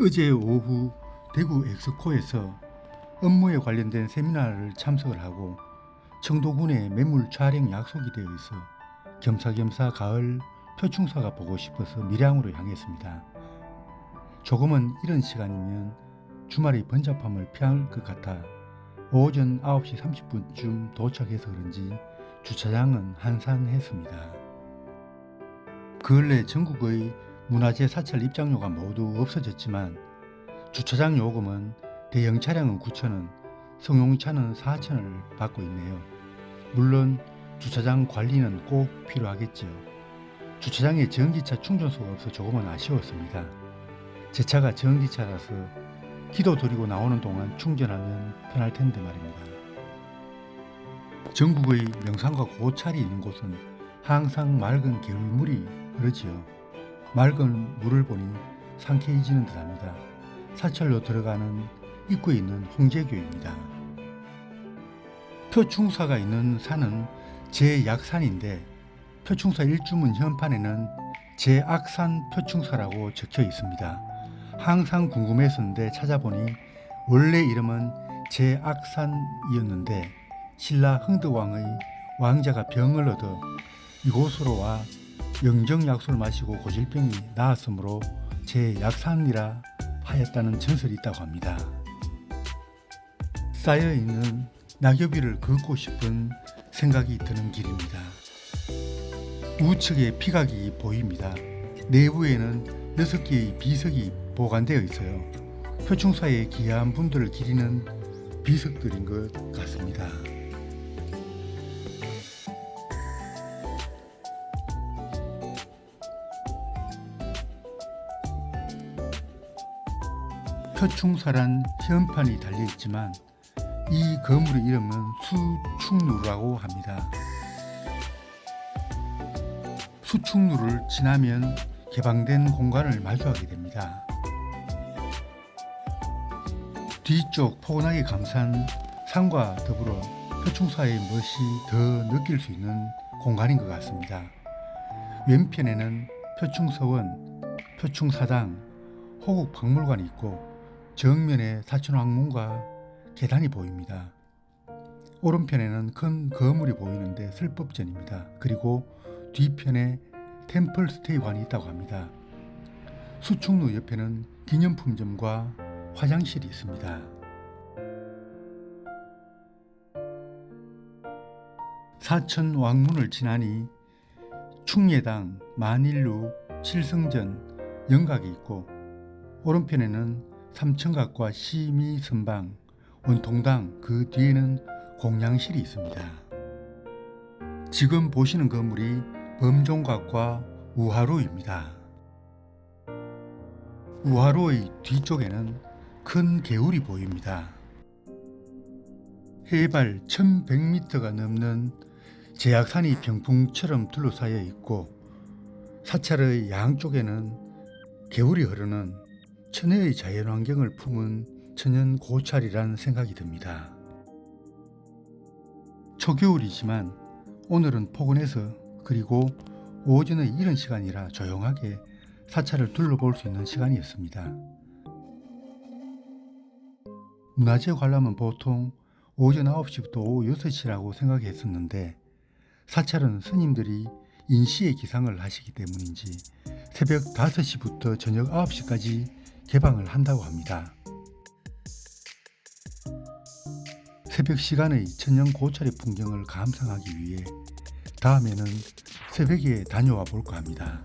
어제 오후 대구 엑스코에서 업무에 관련된 세미나를 참석을 하고 청도군에 매물 촬영 약속이 되어 있어 겸사겸사 가을 표충사가 보고 싶어서 밀양으로 향했습니다. 조금은 이런 시간이면 주말의 번잡함을 피할 것 같아 오전 9시 30분쯤 도착해서 그런지 주차장은 한산했습니다. 근래 전국의 문화재 사찰 입장료가 모두 없어졌지만 주차장 요금은 대형 차량은 9,000원, 승용차는 4,000원을 받고 있네요. 물론 주차장 관리는 꼭 필요하겠죠. 주차장에 전기차 충전소가 없어 조금은 아쉬웠습니다. 제 차가 전기차라서 기도 드리고 나오는 동안 충전하면 편할 텐데 말입니다. 전국의 명산과 고찰이 있는 곳은 항상 맑은 겨울물이 흐르지요. 맑은 물을 보니 상쾌해지는 듯합니다. 사찰로 들어가는 입구에 있는 홍제교입니다. 표충사가 있는 산은 제약산인데 표충사 일주문 현판에는 제악산 표충사라고 적혀 있습니다. 항상 궁금했었는데 찾아보니 원래 이름은 제악산이었는데 신라 흥덕왕의 왕자가 병을 얻어 이곳으로 와 영정약수를 마시고 고질병이 나았으므로 제약산이라 하였다는 전설이 있다고 합니다. 쌓여 있는 낙엽이를 걷고 싶은 생각이 드는 길입니다. 우측에 피각이 보입니다. 내부에는 6개의 비석이 보관되어 있어요. 표충사에 기여한 분들을 기리는 비석들인 것 같습니다. 표충사란 현판이 달려 있지만 이 건물의 이름은 수충루라고 합니다. 수충루를 지나면 개방된 공간을 마주하게 됩니다. 뒤쪽 포근하게 감싼 산과 더불어 표충사의 멋이 더 느낄 수 있는 공간인 것 같습니다. 왼편에는 표충서원, 표충사당, 호국박물관이 있고 정면에 사천 왕문과 계단이 보입니다. 오른편에는 큰 거물이 보이는데 슬법전입니다. 그리고 뒤편에 템플 스테이관이 있다고 합니다. 수충루 옆에는 기념품점과 화장실이 있습니다. 사천 왕문을 지나니 충예당, 만일루, 칠성전, 영각이 있고 오른편에는 삼천각과 시미 선방, 원통당 그 뒤에는 공양실이 있습니다. 지금 보시는 건물이 범종각과 우하로입니다. 우하로의 뒤쪽에는 큰 개울이 보입니다. 해발 1100m가 넘는 제약산이 병풍처럼 둘러싸여 있고 사찰의 양쪽에는 개울이 흐르는 천혜의 자연환경을 품은 천연 고찰이란 생각이 듭니다. 초겨울이지만 오늘은 포근해서 그리고 오전의 이른 시간이라 조용하게 사찰을 둘러볼 수 있는 시간이었습니다. 문화재 관람은 보통 오전 9시부터 오후 6시라고 생각했었는데 사찰은 스님들이 인시의 기상을 하시기 때문인지 새벽 5시부터 저녁 9시까지 개방을 한다고 합니다. 새벽 시간의 천년 고찰의 풍경을 감상하기 위해 다음에는 새벽에 다녀와 볼까 합니다.